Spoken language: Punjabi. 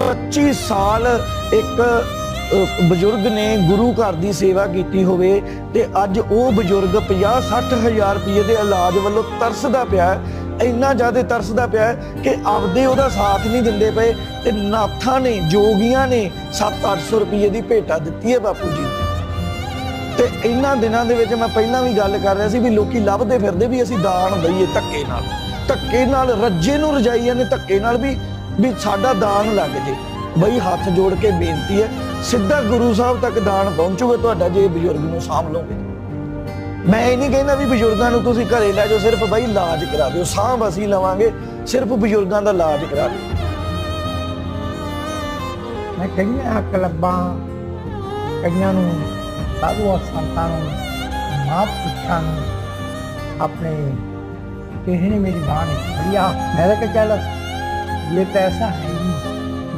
25 ਸਾਲ ਇੱਕ ਬਜ਼ੁਰਗ ਨੇ ਗੁਰੂ ਘਰ ਦੀ ਸੇਵਾ ਕੀਤੀ ਹੋਵੇ ਤੇ ਅੱਜ ਉਹ ਬਜ਼ੁਰਗ 50 ਹਜ਼ਾਰ ਰੁਪਏ ਦੇ ਇਲਾਜ ਵੱਲੋਂ ਤਰਸਦਾ ਪਿਆ ਇੰਨਾ ਜ਼ਿਆਦਾ ਤਰਸਦਾ ਪਿਆ ਕਿ ਆਪਦੇ ਉਹਦਾ ਸਾਥ ਨਹੀਂ ਦਿੰਦੇ ਪਏ ਤੇ ਨਾਥਾਂ ਨੇ, ਜੋਗੀਆਂ ਨੇ 7-800 ਰੁਪਏ ਦੀ ਭੇਟਾ ਦਿੱਤੀ ਹੈ ਬਾਪੂ ਜੀ ਨੂੰ। ਤੇ ਇਹਨਾਂ ਦਿਨਾਂ ਦੇ ਵਿੱਚ ਮੈਂ ਪਹਿਲਾਂ ਵੀ ਗੱਲ ਕਰ ਰਿਹਾ ਸੀ ਵੀ ਲੋਕੀ ਲੱਭਦੇ ਫਿਰਦੇ ਵੀ ਅਸੀਂ ਦਾਨ ਦਈਏ ਧੱਕੇ ਨਾਲ ਧੱਕੇ ਨਾਲ ਰੱਜੇ ਨੂੰ ਰਜਾਈਆਂ ਨੇ, ਧੱਕੇ ਨਾਲ ਵੀ ਵੀ ਸਾਡਾ ਦਾਨ ਲੱਗ ਜੇ। ਬਈ ਹੱਥ ਜੋੜ ਕੇ ਬੇਨਤੀ ਹੈ, ਸਿੱਧਾ ਗੁਰੂ ਸਾਹਿਬ ਤੱਕ ਦਾਨ ਪਹੁੰਚੂਗਾ ਤੁਹਾਡਾ ਜੇ ਬਜ਼ੁਰਗ ਨੂੰ ਸਾਂਭ ਲਓਗੇ। ਮੈਂ ਇਹ ਨਹੀਂ ਕਹਿੰਦਾ ਵੀ ਬਜ਼ੁਰਗਾਂ ਨੂੰ ਤੁਸੀਂ ਘਰੇ ਲੈ ਜਾਓ, ਸਿਰਫ ਬਈ ਇਲਾਜ ਕਰਾ ਦਿਓ, ਸਾਂਭ ਅਸੀਂ ਲਵਾਂਗੇ, ਸਿਰਫ ਬਜ਼ੁਰਗਾਂ ਦਾ ਇਲਾਜ ਕਰਾ ਦਿਓ। ਮੈਂ ਕਈਆਂ ਕਲੱਬਾਂ, ਕਈਆਂ ਨੂੰ ਸਾਧੂਆਂ ਸੰਤਾਂ ਨੂੰ ਮਾਪ ਪੁੱਛਾਂ ਨੂੰ, ਆਪਣੇ ਕਿਸੇ ਨੇ ਮੇਰੀ ਬਾਹ ਨਹੀਂ ਮੈਂ ਤਾਂ ਕਿਹਾ ਚੱਲ ਇਹ ਤਾਂ ਐਸਾ ਹੈ